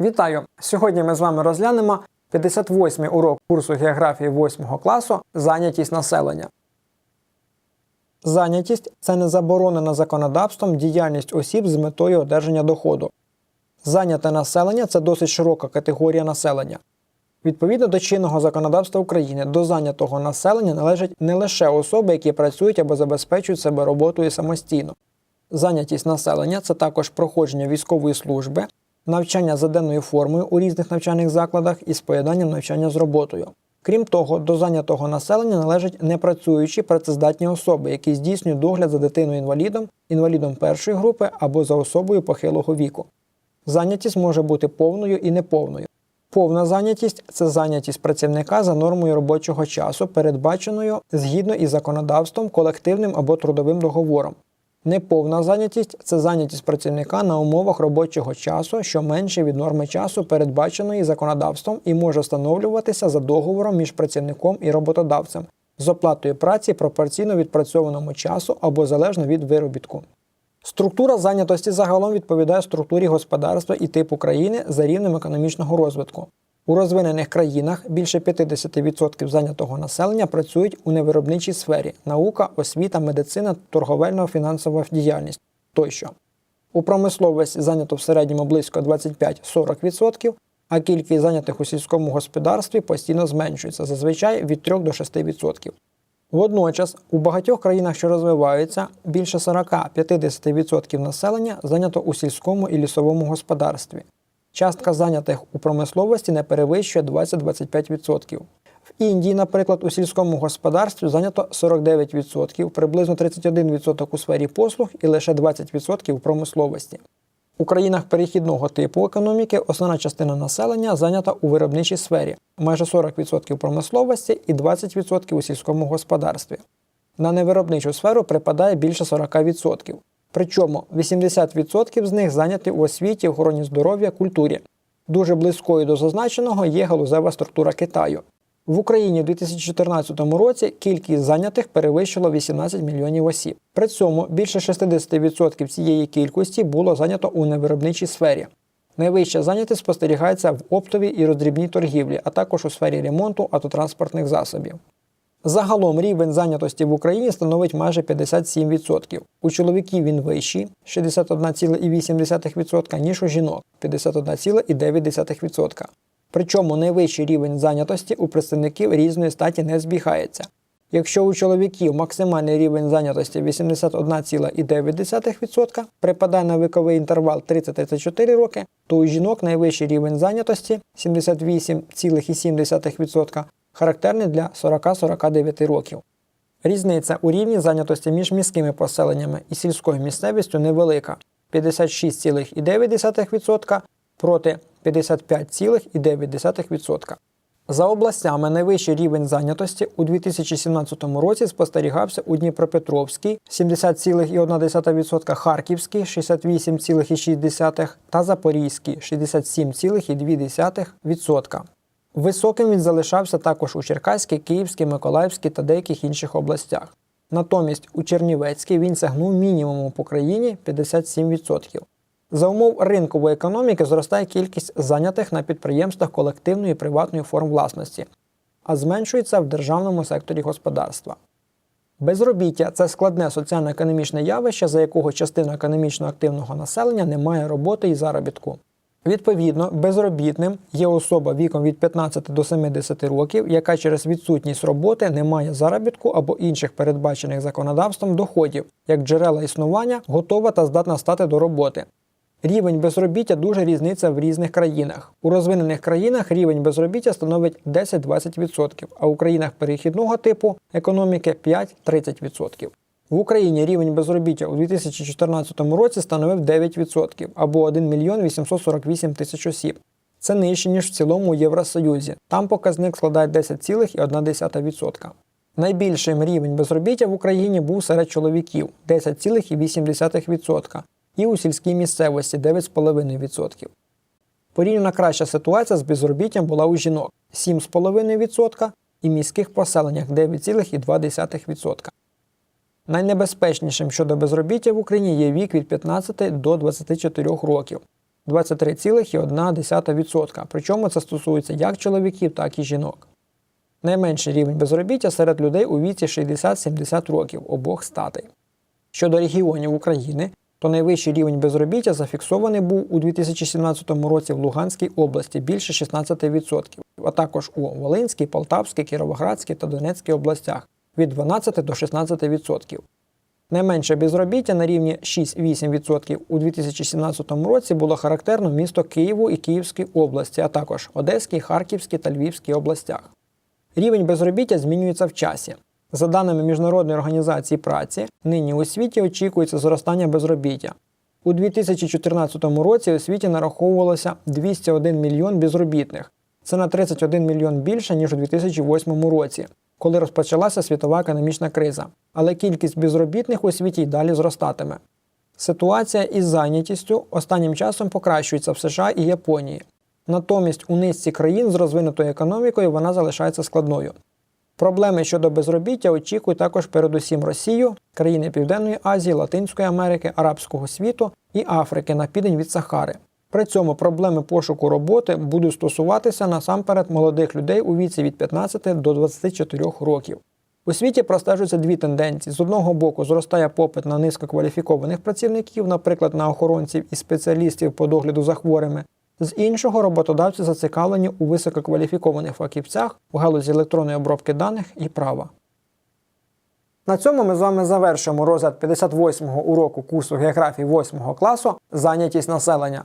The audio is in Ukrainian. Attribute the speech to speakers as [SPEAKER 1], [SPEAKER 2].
[SPEAKER 1] Вітаю! Сьогодні ми з вами розглянемо 58-й урок курсу географії 8 класу Зайнятість населення. Зайнятість це не заборонена законодавством діяльність осіб з метою одержання доходу. Зайняте населення це досить широка категорія населення. Відповідно до чинного законодавства України, до зайнятого населення належать не лише особи, які працюють або забезпечують себе роботою самостійно. Зайнятість населення це також проходження військової служби, навчання за денною формою у різних навчальних закладах із поєднанням навчання з роботою. Крім того, до зайнятого населення належать непрацюючі працездатні особи, які здійснюють догляд за дитиною-інвалідом, інвалідом першої групи або за особою похилого віку. Зайнятість може бути повною і неповною. Повна зайнятість це зайнятість працівника за нормою робочого часу, передбаченою згідно із законодавством, колективним або трудовим договором. Неповна зайнятість це зайнятість працівника на умовах робочого часу, що менше від норми часу, передбаченої законодавством, і може встановлюватися за договором між працівником і роботодавцем з оплатою праці пропорційно відпрацьованому часу або залежно від виробітку. Структура зайнятості загалом відповідає структурі господарства і типу країни за рівнем економічного розвитку. У розвинених країнах більше 50% зайнятого населення працюють у невиробничій сфері наука, освіта, медицина, торговельно-фінансова діяльність тощо. У промисловості зайнято в середньому близько 25-40%, а кількість зайнятих у сільському господарстві постійно зменшується, зазвичай від 3 до 6%. Водночас у багатьох країнах, що розвиваються, більше 40-50% населення зайнято у сільському і лісовому господарстві. Частка зайнятих у промисловості не перевищує 20-25%. В Індії, наприклад, у сільському господарстві зайнято 49%, приблизно 31% у сфері послуг і лише 20% у промисловості. У країнах перехідного типу економіки основна частина населення зайнята у виробничій сфері, майже 40% у промисловості і 20% у сільському господарстві. На невиробничу сферу припадає більше 40%. Причому 80% з них зайняті у освіті, охороні здоров'я, культурі. Дуже близькою до зазначеного є галузева структура Китаю. В Україні в 2014 році кількість зайнятих перевищила 18 мільйонів осіб. При цьому більше 60% цієї кількості було зайнято у невиробничій сфері. Найвища зайнятість спостерігається в оптовій і роздрібній торгівлі, а також у сфері ремонту автотранспортних засобів. Загалом рівень зайнятості в Україні становить майже 57%. У чоловіків він вищий 61,8%, ніж у жінок 51,9%. Причому найвищий рівень зайнятості у представників різної статі не збігається. Якщо у чоловіків максимальний рівень зайнятості 81,9% припадає на віковий інтервал 30-34 роки, то у жінок найвищий рівень зайнятості 78,7% характерний для 40-49 років. Різниця у рівні зайнятості між міськими поселеннями і сільською місцевістю невелика 56,9% проти 55,9%. За областями найвищий рівень зайнятості у 2017 році спостерігався у Дніпропетровській 70,1%, Харківській 68,6% та Запорізькій 67,2%. Високим він залишався також у Черкаській, Київській, Миколаївській та деяких інших областях. Натомість у Чернівецькій він сягнув мінімуму по країні 57%. За умов ринкової економіки зростає кількість зайнятих на підприємствах колективної і приватної форм власності, а зменшується в державному секторі господарства. Безробіття це складне соціально-економічне явище, за якого частина економічно активного населення не має роботи і заробітку. Відповідно, безробітним є особа віком від 15 до 70 років, яка через відсутність роботи не має заробітку або інших передбачених законодавством доходів, як джерела існування, готова та здатна стати до роботи. Рівень безробіття дуже різниця в різних країнах. У розвинених країнах рівень безробіття становить 10-20%, а у країнах перехідного типу економіки 5-30%. В Україні рівень безробіття у 2014 році становив 9% або 1 мільйон 848 тисяч осіб. Це нижче, ніж в цілому у Євросоюзі. Там показник складає 10,1%. Найбільшим рівень безробіття в Україні був серед чоловіків 10,8% і у сільській місцевості 9,5%. Порівняно краща ситуація з безробіттям була у жінок 7,5% і міських поселеннях 9,2%. Найнебезпечнішим щодо безробіття в Україні є вік від 15 до 24 років. 23,1%. Причому це стосується як чоловіків, так і жінок. Найменший рівень безробіття серед людей у віці 60-70 років обох статей. Щодо регіонів України, то найвищий рівень безробіття зафіксований був у 2017 році в Луганській області більше 16%, а також у Волинській, Полтавській, Кіровоградській та Донецькій областях від 12 до 16%. Найменше безробіття на рівні 6-8% у 2017 році було характерно місто Києву і Київській області, а також Одеській, Харківській та Львівській областях. Рівень безробіття змінюється в часі. За даними Міжнародної організації праці, нині у світі очікується зростання безробіття. У 2014 році у світі нараховувалося 201 мільйон безробітних. Це на 31 мільйон більше, ніж у 2008 році, коли розпочалася світова економічна криза. Але кількість безробітних у світі й далі зростатиме. Ситуація із зайнятістю останнім часом покращується в США і Японії. Натомість у низці країн з розвинутою економікою вона залишається складною. Проблеми щодо безробіття очікують також передусім Росію, країни Південної Азії, Латинської Америки, Арабського світу і Африки на південь від Сахари. При цьому проблеми пошуку роботи будуть стосуватися насамперед молодих людей у віці від 15 до 24 років. У світі простежуються дві тенденції: з одного боку, зростає попит на низькокваліфікованих працівників, наприклад, на охоронців і спеціалістів по догляду за хворими. З іншого роботодавці зацікавлені у висококваліфікованих фахівцях у галузі електронної обробки даних і права. На цьому ми з вами завершуємо розгляд 58-го уроку курсу географії 8 класу Зайнятість населення.